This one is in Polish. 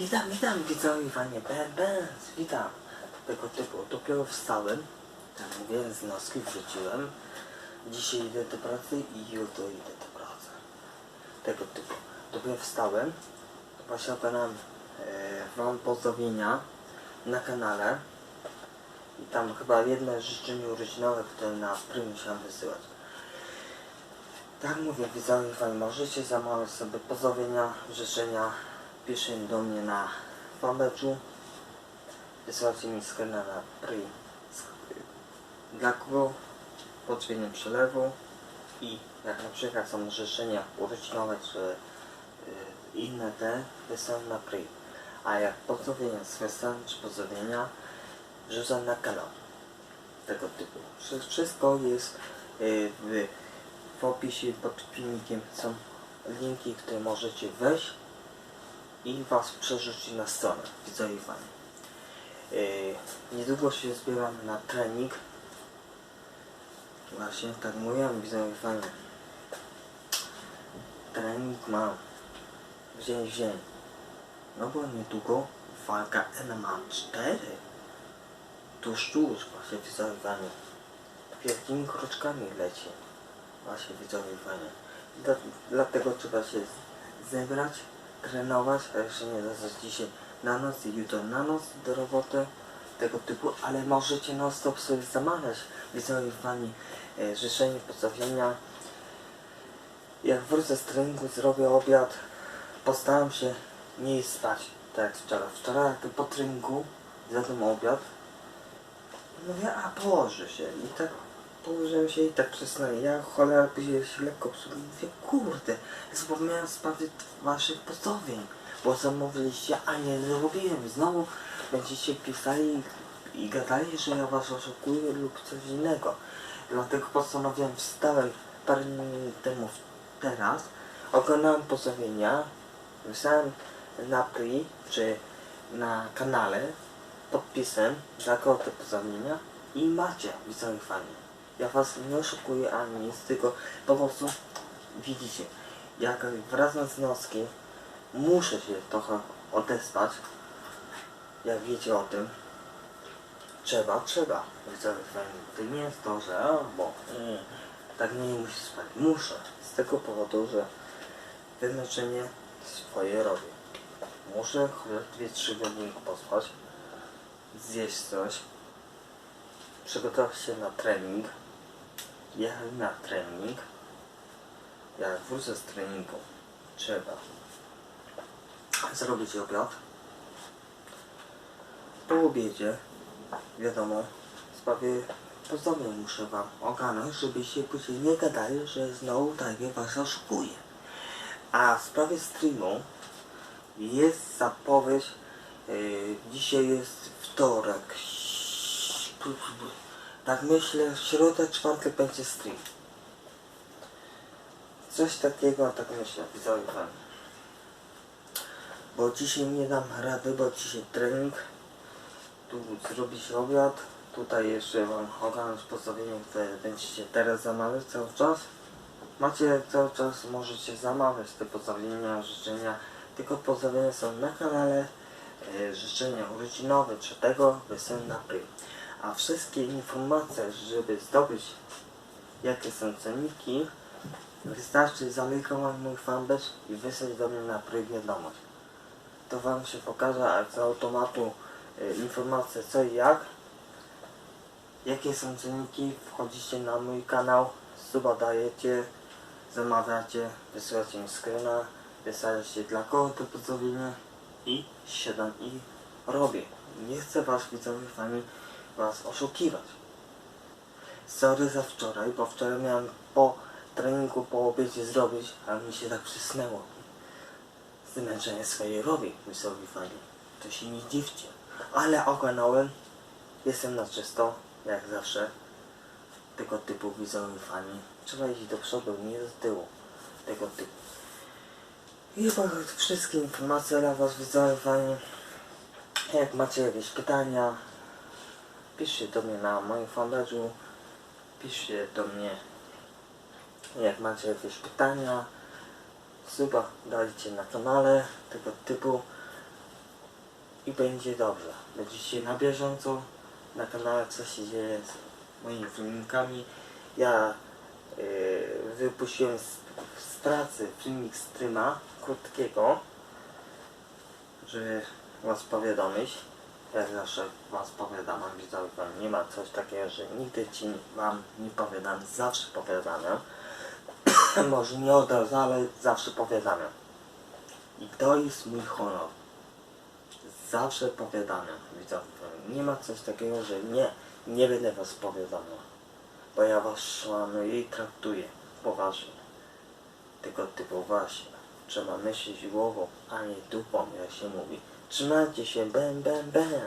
Witam, witam widzowie fajnie Ben Benz, witam tego typu. Dopiero wstałem, tak mówię, z noski wrzuciłem. Dzisiaj idę do pracy i jutro idę do pracy. Tego typu. Dopiero wstałem, właśnie oglądam e, wam pozdrowienia na kanale. I tam chyba jedno życzenie urodzinowe, które na prym musiałem wysyłać. Tak mówię, widzowie możecie zamawiać sobie pozdrowienia, życzenia pisze do mnie na fanpage'u wysyłacie mi screena na pri dla kogo pod dźwiękiem przelewu i jak na przykład są życzenia urodzinowe czy y, inne te wysyłam na pri a jak pozdrowienia z festa czy pozdrowienia rzucam na kanał tego typu. Wszy- wszystko jest y, w, w opisie pod filmikiem są linki, które możecie wejść i Was przerzuci na stronę widzowie fani. Yy, niedługo się zbieram na trening. Właśnie tak mówiłem widzowie fani. Trening mam dzień w dzień. No bo niedługo walka MMA 4. Tuż, tuż właśnie widzowie fani. Wielkimi kroczkami leci. Właśnie widzowie. Dla, dlatego trzeba się zebrać, trenować, a jeszcze nie zostać dzisiaj na noc i jutro na noc do roboty tego typu, ale możecie non stop sobie zamawiać widzowie fani e, życzenie, pozdrowienia. Jak wrócę z treningu, zrobię obiad, postaram się nie spać, tak jak wczoraj. Wczoraj po treningu zjadłem obiad, mówię, a położę się i tak położyłem się i tak przesnąłem. Ja cholera później się lekko psułem. Mówię, kurde, zapomniałem sprawdzić waszych pozdrowień, bo zamówiliście, a nie zrobiłem. Znowu będziecie pisali i gadali, że ja was oszukuję lub coś innego. Dlatego postanowiłem, wstałem parę minut temu teraz, oglądałem pozdrowienia, wysłałem na pri, czy na kanale, podpisem za te pozdrowienia i macie, widzowie fani. Ja was nie oszukuję ani nic, tylko po prostu widzicie, jak wracam z noski, muszę się trochę odespać, jak wiecie o tym. Trzeba, trzeba. To nie jest to, że bo mm, tak nie muszę spać. Muszę, z tego powodu, że wyznaczenie swoje robię. Muszę chociaż 2-3 godziny pospać, zjeść coś, przygotować się na trening, jechać na trening. Jak wrócę z treningu, trzeba zrobić obiad. Po obiedzie, wiadomo, sprawie pozdrowień muszę wam ogarnąć, żebyście później nie gadali, że znowu takie was oszukuje. A w sprawie streamu jest zapowiedź, yy, dzisiaj jest wtorek, tak myślę, w środę, czwartek będzie stream. Coś takiego, tak myślę, widzowie wam. Bo dzisiaj nie dam rady, bo dzisiaj trening. Tu zrobić obiad. Tutaj jeszcze wam ogarnąć pozdrowienie, które będziecie teraz zamawiać cały czas. Macie cały czas, możecie zamawiać te pozdrowienia, życzenia. Tylko pozdrowienia są na kanale. E, życzenia urodzinowe czy tego na pry. A wszystkie informacje, żeby zdobyć jakie są cenniki, wystarczy zalajkować mój fanpage i wysłać do mnie na pry wiadomość. To wam się pokaże, a z automatu e, informacje co i jak. Jakie są cenniki, wchodzicie na mój kanał, suba dajecie, zamawiacie, wysyłacie mi screena, wysyłacie dla kogo to pozdrowienie i siadam i robię. Nie chcę was widzowie fani was oszukiwać. Sorry za wczoraj, bo wczoraj miałem po treningu, po obiedzie zrobić, a mi się tak przysnęło. Zmęczenie swoje robi, widzowie fani. To się nie dziwcie. Ale ogarnąłem, jestem na czysto, jak zawsze. Tego typu widzowie fani. Trzeba iść do przodu, nie do tyłu. Tego typu. I chyba wszystkie informacje dla was widzowie fani. Jak macie jakieś pytania, piszcie do mnie na moim fanpage'u, piszcie do mnie jak macie jakieś pytania, suba dajcie na kanale tego typu. i będzie dobrze. Będziecie na bieżąco na kanale co się dzieje z moimi filmikami. Ja yy, wypuściłem z, z pracy filmik streama krótkiego, żeby was powiadomić. Jak zawsze was powiadam, widzowie, nie ma coś takiego, że nigdy ci wam nie powiadam, zawsze powiadamiam. Może nie od razu, ale zawsze powiadamiam. I to jest mój honor. Zawsze powiadamiam, widzowie. Nie ma coś takiego, że nie, nie będę was powiadamiał. Bo ja was szanuję i traktuję poważnie. Tego typu właśnie. Trzeba myśleć głową, a nie dupą, jak się mówi. Trzymajcie się, ben, ben, ben.